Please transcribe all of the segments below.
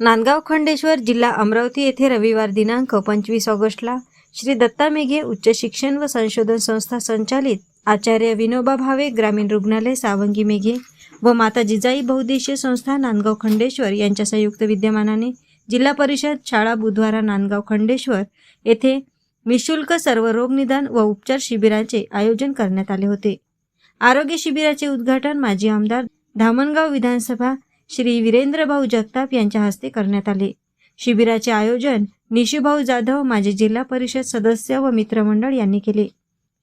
नांदगाव खंडेश्वर जिल्हा अमरावती येथे रविवार दिनांक पंचवीस ऑगस्टला श्री दत्ता मेघे उच्च शिक्षण व संशोधन संस्था संचालित आचार्य विनोबा भावे ग्रामीण रुग्णालय सावंगी मेघे व माता जिजाई बहुद्देशीय संस्था नांदगाव खंडेश्वर यांच्या संयुक्त विद्यमानाने जिल्हा परिषद शाळा बुधवारा नांदगाव खंडेश्वर येथे निशुल्क सर्व रोग निदान व उपचार शिबिराचे आयोजन करण्यात आले होते. आरोग्य शिबिराचे उद्घाटन माजी आमदार धामणगाव विधानसभा श्री वीरेंद्रभाऊ जगताप यांच्या हस्ते करण्यात आले. शिबिराचे आयोजन निशुभाऊ जाधव माजी जिल्हा परिषद सदस्य व मित्रमंडळ यांनी केले.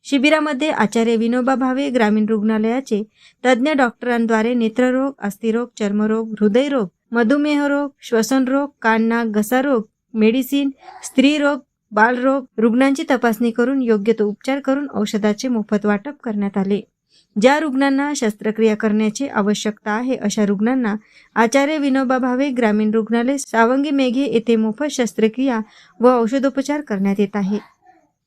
शिबिरामध्ये आचार्य विनोबा भावे ग्रामीण रुग्णालयाचे तज्ज्ञ डॉक्टरांद्वारे नेत्ररोग अस्थिरोग चर्मरोग हृदयरोग मधुमेह रोग श्वसन रोग कान नाक मेडिसिन स्त्रीरोग बालरोग रुग्णांची तपासणी करून योग्य तो उपचार करून औषधाचे मोफत वाटप करण्यात आले. ज्या रुग्णांना शस्त्रक्रिया करण्याची आवश्यकता आहे अशा रुग्णांना आचार्य विनोबा भावे ग्रामीण रुग्णालय सावंगी मेघे येथे मोफत शस्त्रक्रिया व औषधोपचार करण्यात येत आहे.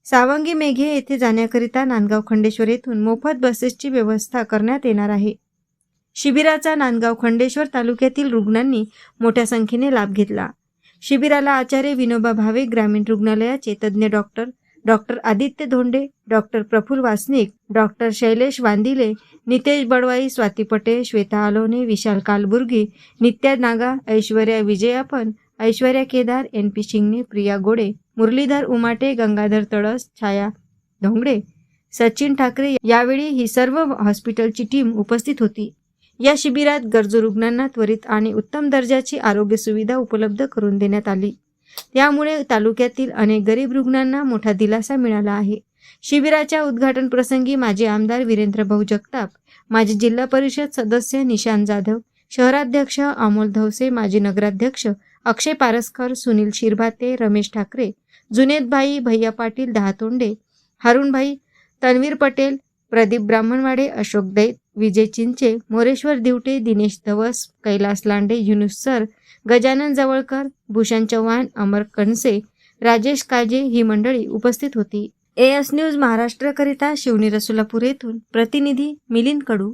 सावंगी मेघे येथे जाण्याकरिता नांदगाव खंडेश्वर येथून मोफत बसेसची व्यवस्था करण्यात येणार आहे. शिबिराचा नांदगाव खंडेश्वर तालुक्यातील रुग्णांनी मोठ्या संख्येने लाभ घेतला. शिबिराला आचार्य विनोबा भावे ग्रामीण रुग्णालयाचे तज्ज्ञ doctor doctor Aditya Dhonde doctor Praful Wasnik doctor Shailesh Wandile Nitesh Badwai Swati Pate Shweta Alone Vishal Kalburgi Nitya Naga Aishwarya Vijayapan Aishwarya Kedar N P Shingne Priya Gode Muralidhar Umate Gangadhar तळस छाया धोंगडे सचिन ठाकरे यावेळी ही सर्व हॉस्पिटलची team उपस्थित होती. या शिबिरात गरजू रुग्णांना त्वरित आणि उत्तम दर्जाची आरोग्य सुविधा उपलब्ध करून देण्यात आली. त्यामुळे तालुक्यातील अनेक गरीब रुग्णांना मोठा दिलासा मिळाला आहे. शिबिराच्या उद्घाटन प्रसंगी माजी आमदार वीरेंद्र भाऊ जगताप माजी जिल्हा परिषद सदस्य निशांत जाधव शहराध्यक्ष अमोल धवसे माजी नगराध्यक्ष अक्षय पारसकर सुनील शिरभाते रमेश ठाकरे जुनेदभाई भैया पाटील दहातोंडे हारुणभाई तन्वीर पटेल प्रदीप ब्राह्मणवाडे अशोक दैत विजय चिंचे मोरेश्वर दिवटे दिनेश धवस कैलास लांडे युनुस सर गजानन जवळकर भूषण चव्हाण अमर कणसे राजेश काजे ही मंडळी उपस्थित होती. एएस न्यूज महाराष्ट्रकरिता शिवनी रसुलापूर येथून प्रतिनिधी मिलिंद कडू.